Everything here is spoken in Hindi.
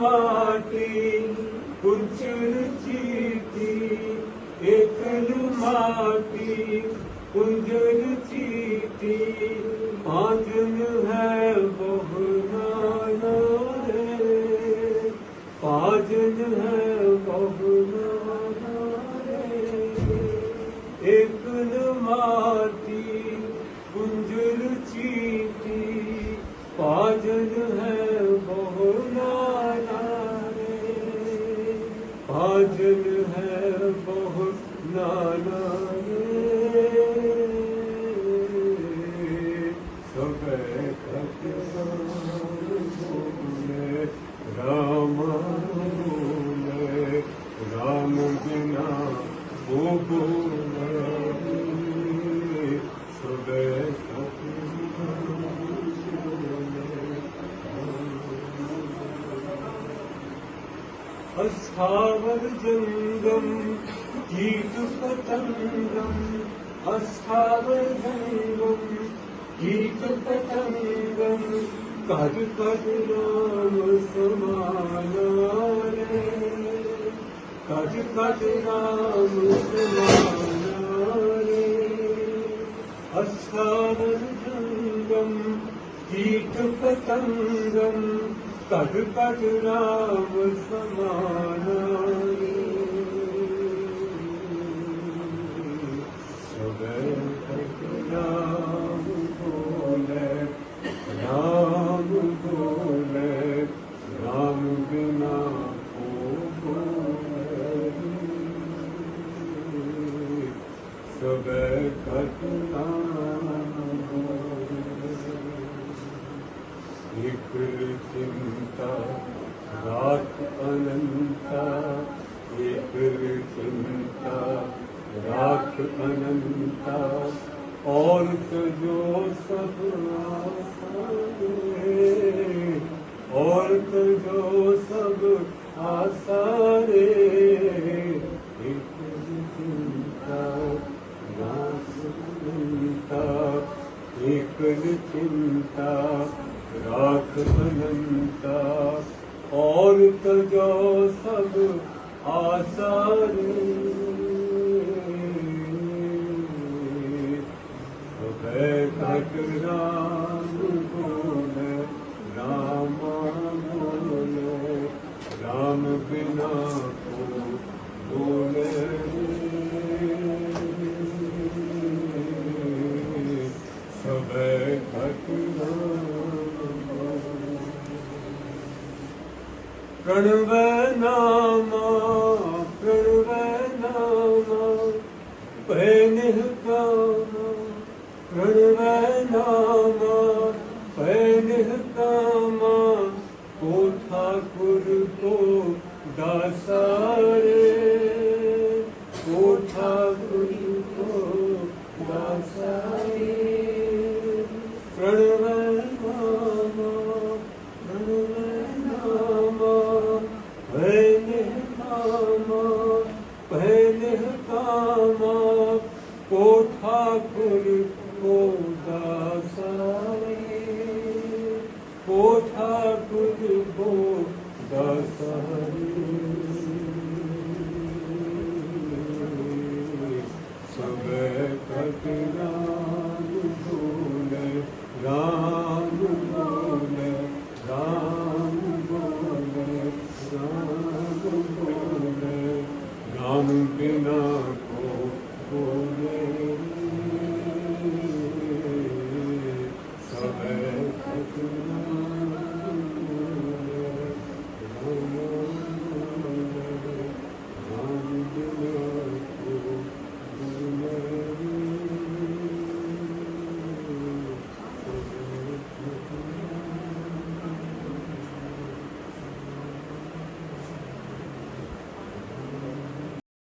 माटी कुंचन चीती एकल माटी कुंजन चीती पांचन है पाजन है बहुत नाना अस्थाव जङ्गम् गीत पतङ्गम् अस्थाव जङ्गम् गीत पतङ्गम् कथपजनाम समाया कथप समाया अस्थाव जङ्गम् जंगम कीट पतंगम कद कद राम समाना रे सदै कद राम बोले राम बोले राम बिना को बोले सब कद राम बोले एक चिंता रात अनंता, एक चिंता, रात अनंता, और जो सब और जो सब आसारे एक चिंता, रात अनंता एकल चिंता राख अनंता और तजो सब आसारे घट राम बोले, राम राम बिना को सब घट नामा प्रणव नामा पैनिह कामा प्रणव नामा पैनिह कामा को ठाकुर को दासारे को ठाकुर को दासारे प्रणव को ठाकुर को दासारे को ठाकुर को दासारे सब राम बोले राम